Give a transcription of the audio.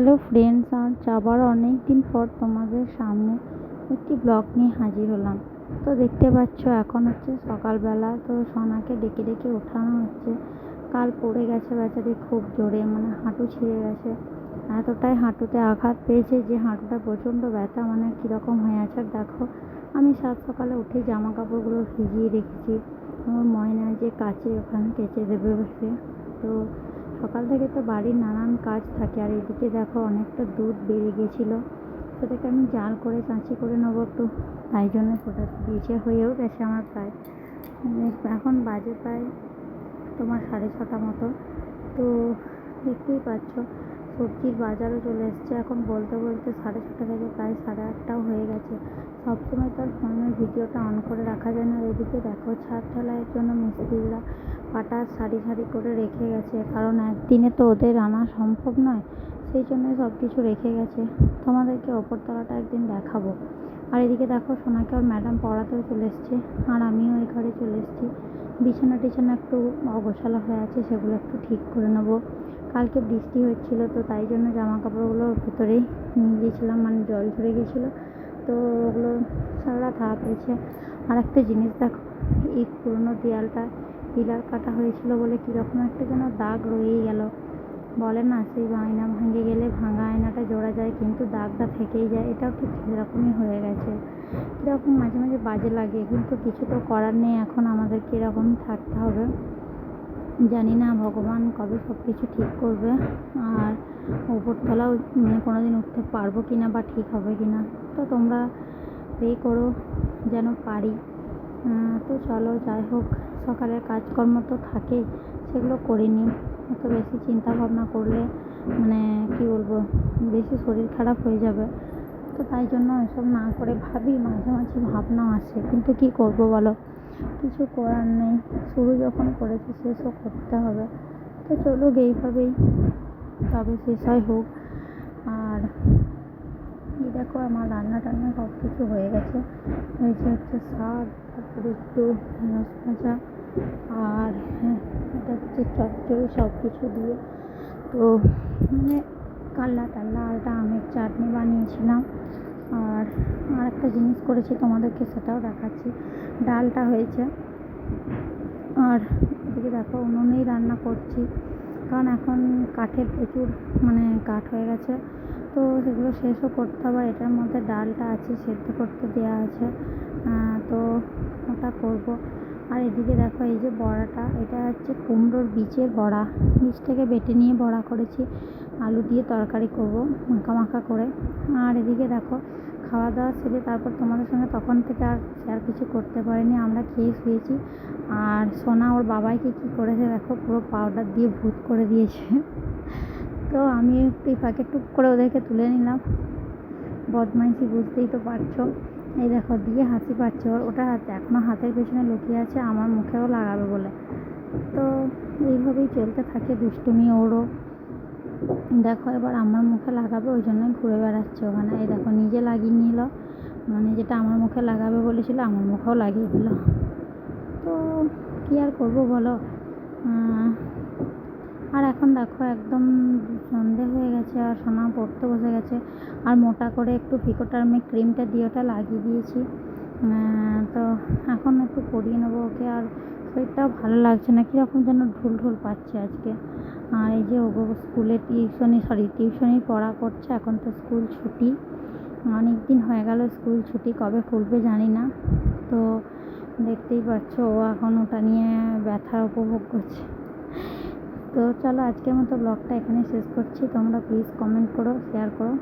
Hello friends আর আবার অনেক দিন পর তোমাদের সামনে একটি ব্লগ নিয়ে হাজির হলাম। তো দেখতে পাচ্ছ, এখন হচ্ছে সকালবেলা, তো সোনাকে ডেকে ডেকে ওঠানো হচ্ছে। কাল পড়ে গেছে বেচারি খুব জোরে মানে হাঁটু ছিঁড়ে গেছে। এতটাই হাঁটুতে আঘাত পেয়েছে যে হাঁটুটা প্রচণ্ড ব্যথা মানে কীরকম হয়ে আছে। দেখো, আমি সাত সকালে উঠে জামা কাপড়গুলো ভিজিয়ে রেখেছি। আমার ময়না যে কাচে ওখানে কেচে দেবে বসে তো সকাল থেকে তো বাড়ির নানান কাজ থাকে, আর এদিকে দেখো অনেকটা দুধ বেড়ে গেছিল। সেটাকে আমি জাল করে চাঁচি করে নেব একটু। তাই জন্য ফোটা বেঁচে হয়েও গেছে আমার প্রায়। এখন বাজে প্রায় তোমার সাড়ে ছটা মতো। তো দেখতেই পাচ্ছ সবজির বাজারও চলে এসছে। এখন বলতে বলতে সাড়ে ছটা থেকে প্রায় সাড়ে আটটাও হয়ে গেছে। সবসময় তো আর ফোনের ভিডিওটা অন করে রাখা যায় না। এদিকে দেখো ছাদ ঢালাইয়ের জন্য মিস্ত্রিরা পাটা সারি সারি করে রেখে গেছে। কারণ একদিনে তো ওদের আনা সম্ভব নয়, সেই জন্যই সব কিছু রেখে গেছে। তোমাদেরকে ওপরতলাটা একদিন দেখাবো। আর এদিকে দেখো সোনাকে ওর ম্যাডাম পড়াতেও চলে এসছে। আর আমিও এই ঘরে চলে এসেছি। বিছানা টিছানা একটু অগোছালো হয়ে আছে, সেগুলো একটু ঠিক করে নেব। কালকে বৃষ্টি হচ্ছিল তো তাই জন্য জামা কাপড়গুলো ভেতরেই নিয়ে গিয়েছিলাম মানে জল ঝরে গেছিল তো ওগুলো সারা হাওয়া পেয়েছে আর একটা জিনিস দেখো, এই পুরোনো দেয়ালটা পিলার কাটা হয়েছিল বলে কীরকম একটা যেন দাগ রয়েই গেল। বলে না, সেই আয়না ভাঙে গেলে ভাঙা আয়নাটা জোড়া যায়, কিন্তু দাগটা থেকেই যায়। এটাও ঠিক সেরকমই হয়ে গেছে। কীরকম মাঝে মাঝে বাজে লাগে, কিন্তু কিছু তো করার নেই। এখন আমাদেরকে এরকম থাকতে হবে। জানি না, ভগবান কবে সব কিছু ঠিক করবে। আর ওপরতলাও কোনো দিন উঠতে পারব কি না বা ঠিক হবে কি না তো তোমরা প্রে করো যেন পারি। তো চলো, যাই হোক, সকালের কাজকর্ম তো থাকেই সেগুলো করে নিই অত বেশি চিন্তা ভাবনা করলে মানে কী বলব, বেশি শরীর খারাপ হয়ে যাবে। তো তাই জন্য এসব না করে ভাবি, মাঝে মাঝে ভাবনাও আসে। কিন্তু কী করব বলো? কিছু করার নেই। শুরু যখন করেছি শেষও করতে হবে। তো চলুক, এইভাবেই। তবে শেষ হয় হোক। আর এই দেখো, আমার রান্না টান্না সব কিছু হয়ে গেছে। হয়েছে হচ্ছে শাক, তারপরে একটু ঢেঁড়স ভাজা, আর এটা হচ্ছে চচ্চড়ি সব কিছু দিয়ে। তো মানে কাল্লা টাল্লা একটা আমের চাটনি বানিয়েছিলাম। একটা জিনিস করেছি, তোমাদেরকে সেটাও দেখাচ্ছি। ডালটা হয়েছে। আর এদিকে দেখো, উনুনেই রান্না করছি। কারণ এখন কাঠের প্রচুর মানে কাঠ হয়ে গেছে। তো সেগুলো শেষও করতে হবে। এটার মধ্যে ডালটা আছে, সেদ্ধ করতে দেওয়া আছে। তো ওটা করব। আর এদিকে দেখো, এই যে বড়াটা, এটা হচ্ছে কুমড়োর বীজের বড়া। বীজটাকে বেটে নিয়ে বড়া করেছি। আলু দিয়ে তরকারি করব, মাখা মাখা করে। আর এদিকে দেখো খাওয়া দাওয়া সেরে তারপর তোমাদের সঙ্গে তখন থেকে আর শেয়ার কিছু করতে পারিনি, আমরা খেয়ে শুয়েছি। আর সোনা ওর বাবাইকে কী করেছে দেখো, পুরো পাউডার দিয়ে ভূত করে দিয়েছে। তো আমি একটু ফাঁকে টুক করে ওদেরকে তুলে নিলাম। বদমাইশি বুঝতেই তো পারছ। এই দেখো, দিয়ে হাসি পাচ্ছে ওর। ওটা এখনও হাতের পেছনে লুকিয়ে আছে, আমার মুখেও লাগাবে বলে। তো এইভাবেই চলতে থাকে দুষ্টুমি ওরও। দেখো এবার আমার মুখে লাগাবে, ওই জন্যই ঘুরে বেড়াচ্ছে ওখানে। এই দেখো, নিজে লাগিয়ে নিল। মানে যেটা আমার মুখে লাগাবে বলেছিল, আমার মুখেও লাগিয়ে দিল। তো কী আর করব বলো? আর এখন দেখো, একদম সন্ধে হয়ে গেছে, আর সোনা পড়তে বসে গেছে। আর মোটা করে একটু ফিকোটার্মে ক্রিমটা দিয়ে ওটা লাগিয়ে দিয়েছি। তো এখন একটু পরিয়ে নেব ওকে। আর শরীরটাও ভালো লাগছে না, কীরকম যেন ঢুল ঢুল পাচ্ছে আজকে। আর এই যে ওগো স্কুলে টিউশনি সরি টিউশনি পড়া করছে, এখন তো স্কুল ছুটি। অনেক দিন হয়ে গেল স্কুল ছুটি, কবে খুলবে জানি না। তো দেখতেই পাচ্ছ, ও এখন ওটা নিয়ে ব্যথা উপভোগ করছে। তো চলো আজকের মতো ব্লগটা এখানে শেষ করছি। তোমরা প্লিজ কমেন্ট করো শেয়ার করো।